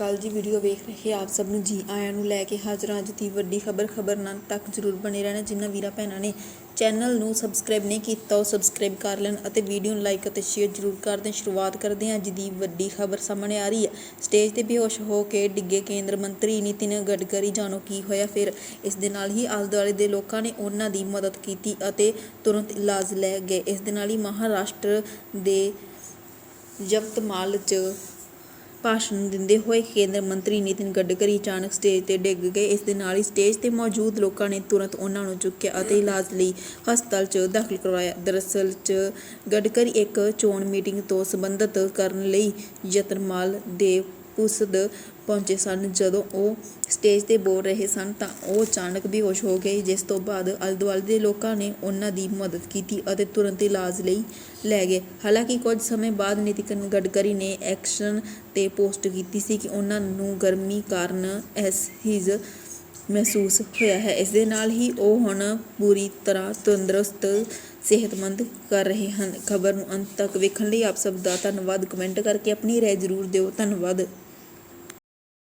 ਅਕਾਲ ਜੀ ਵੀਡੀਓ ਵੇਖ ਰਹੇ ਆਪ ਸਭ ਨੂੰ ਜੀ ਆਇਆਂ ਨੂੰ ਲੈ ਕੇ ਹਾਜ਼ਰ ਹਾਂ ਅੱਜ ਦੀ ਵੱਡੀ ਖਬਰ ਖਬਰ ਨਾਲ ਤੱਕ ਜ਼ਰੂਰ ਬਣੇ ਰਹਿਣਾ ਜਿਨ੍ਹਾਂ ਵੀਰਾਂ ਭੈਣਾਂ ਨੇ ਚੈਨਲ ਨੂੰ ਸਬਸਕ੍ਰਾਈਬ ਨਹੀਂ ਕੀਤਾ, ਉਹ ਸਬਸਕ੍ਰਾਈਬ ਕਰ ਲੈਣ ਅਤੇ ਵੀਡੀਓ ਨੂੰ ਲਾਈਕ ਅਤੇ ਸ਼ੇਅਰ ਜ਼ਰੂਰ ਕਰ ਦੇਣ। ਸ਼ੁਰੂਆਤ ਕਰਦੇ ਹਾਂ ਅੱਜ ਦੀ ਵੱਡੀ ਖਬਰ ਸਾਹਮਣੇ ਆ ਰਹੀ ਹੈ। ਸਟੇਜ ਤੇ ਬੇਹੋਸ਼ ਹੋ ਕੇ ਡਿੱਗੇ ਕੇਂਦਰ ਮੰਤਰੀ ਨਿਤਿਨ ਗਡਕਰੀ, ਜਾਣੋ ਕੀ ਹੋਇਆ? ਫਿਰ ਇਸ ਦੇ ਨਾਲ ਹੀ ਆਲੇ ਦੁਆਲੇ ਦੇ ਲੋਕਾਂ ਨੇ ਉਹਨਾਂ ਦੀ ਮਦਦ ਕੀਤੀ ਅਤੇ ਤੁਰੰਤ ਇਲਾਜ ਲੈ ਗਏ। ਇਸ ਦੇ ਨਾਲ ਹੀ ਮਹਾਰਾਸ਼ਟਰ ਦੇ ਯਵਤਮਾਲ 'ਚ ਭਾਸ਼ਣ ਦਿੰਦੇ ਹੋਏ ਕੇਂਦਰ ਮੰਤਰੀ ਨਿਤਿਨ ਗਡਕਰੀ ਅਚਾਨਕ ਸਟੇਜ ਤੇ ਡਿੱਗ ਗਏ। ਇਸ ਦੇ ਨਾਲ ਹੀ ਸਟੇਜ ਤੇ ਮੌਜੂਦ ਲੋਕਾਂ ਨੇ ਤੁਰੰਤ ਉਹਨਾਂ ਨੂੰ ਚੁੱਕਿਆ ਅਤੇ ਇਲਾਜ ਲਈ ਹਸਪਤਾਲ 'ਚ ਦਾਖਲ ਕਰਵਾਇਆ। ਦਰਅਸਲ 'ਚ ਗਡਕਰੀ ਇੱਕ ਚੋਣ ਮੀਟਿੰਗ ਤੋਂ ਸੰਬੰਧਿਤ ਕਰਨ ਲਈ ਯਤਨਮਾਲ ਦੇ ਪੁਸਦ ਪਹੁੰਚੇ ਸਨ। ਜਦੋਂ ਉਹ ਸਟੇਜ ਤੇ ਬੋਲ ਰਹੇ ਸਨ ਤਾਂ ਉਹ ਅਚਾਨਕ ਬੇਹੋਸ਼ ਹੋ ਗਏ। ਜਿਸ ਤੋਂ ਬਾਅਦ ਆਲੇ ਦੁਆਲੇ ਦੇ ਲੋਕਾਂ ਨੇ ਉਹਨਾਂ ਦੀ ਮਦਦ ਕੀਤੀ ਅਤੇ ਤੁਰੰਤ ਇਲਾਜ ਲਈ ਲੈ ਗਏ। ਹਾਲਾਂਕਿ ਕੁਝ ਸਮੇਂ ਬਾਅਦ ਨਿਤਿਨ ਗਡਕਰੀ ਨੇ ਐਕਸ਼ਨ ਤੇ ਪੋਸਟ ਕੀਤੀ ਸੀ ਕਿ ਉਹਨਾਂ ਨੂੰ ਗਰਮੀ ਕਾਰਨ ਐਸਹੀਜ਼ ਮਹਿਸੂਸ ਹੋਇਆ ਹੈ। ਇਸ ਦੇ ਨਾਲ ਹੀ ਉਹ ਹੁਣ ਪੂਰੀ ਤਰ੍ਹਾਂ ਤੰਦਰੁਸਤ, ਸਿਹਤਮੰਦ ਕਰ ਰਹੇ ਹਨ। ਖਬਰ ਨੂੰ ਅੰਤ ਤੱਕ ਵੇਖਣ ਲਈ ਆਪ ਸਭ ਦਾ ਧੰਨਵਾਦ। ਕਮੈਂਟ ਕਰਕੇ ਆਪਣੀ ਰਾਏ ਜ਼ਰੂਰ ਦਿਓ। ਧੰਨਵਾਦ।